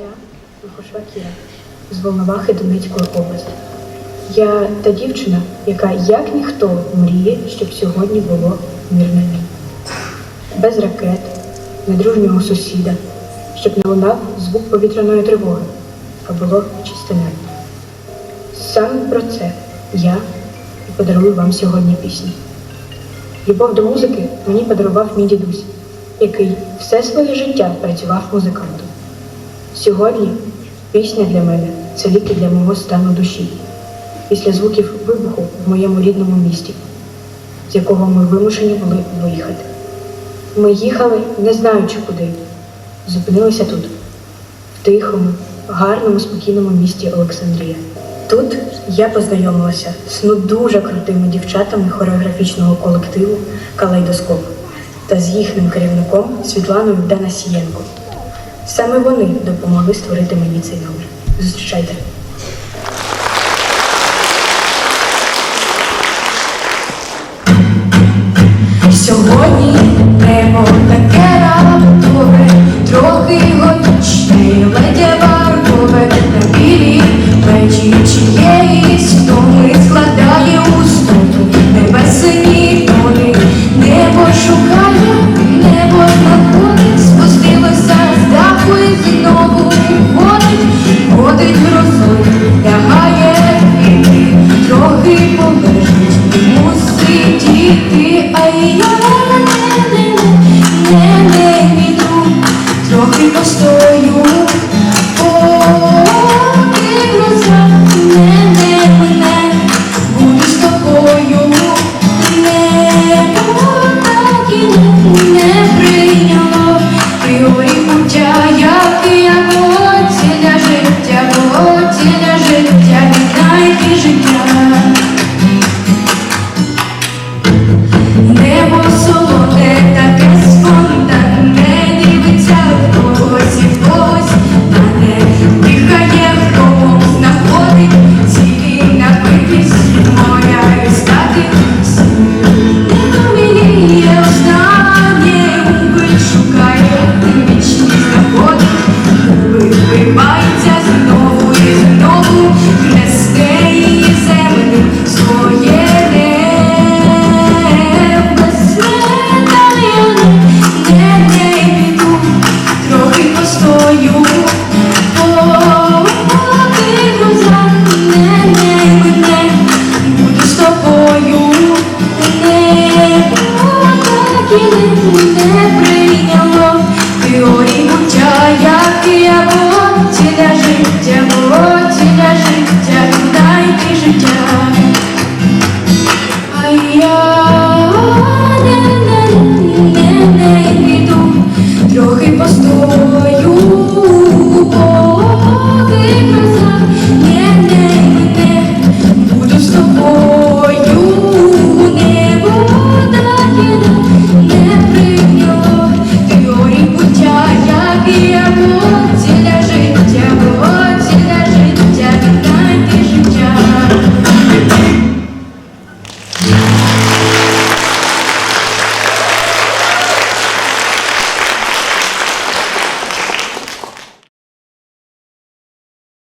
Я Лихошва Кіра з Волновахи Донецької області. Я та дівчина, яка як ніхто мріє, щоб сьогодні було мирне день. Без ракет, недружнього сусіда, щоб не лунав звук повітряної тривоги, а було чисте небо. Саме про це я і подарую вам сьогодні пісню. Любов до музики мені подарував мій дідусь, який все своє життя працював музикантом. Сьогодні пісня для мене це ліки для мого стану душі. Після звуків вибуху в моєму рідному місті, з якого ми вимушені були виїхати. Ми їхали, не знаючи куди. Зупинилися тут, в тихому, гарному, спокійному місті Олександрія. Тут я познайомилася з ну дуже крутими дівчатами хореографічного колективу Калейдоскоп та з їхнім керівником Світланою Данасієнко. Саме вони допомогли створити мені цей номер. Зустрічайте. Сьогодні небо my story. 所有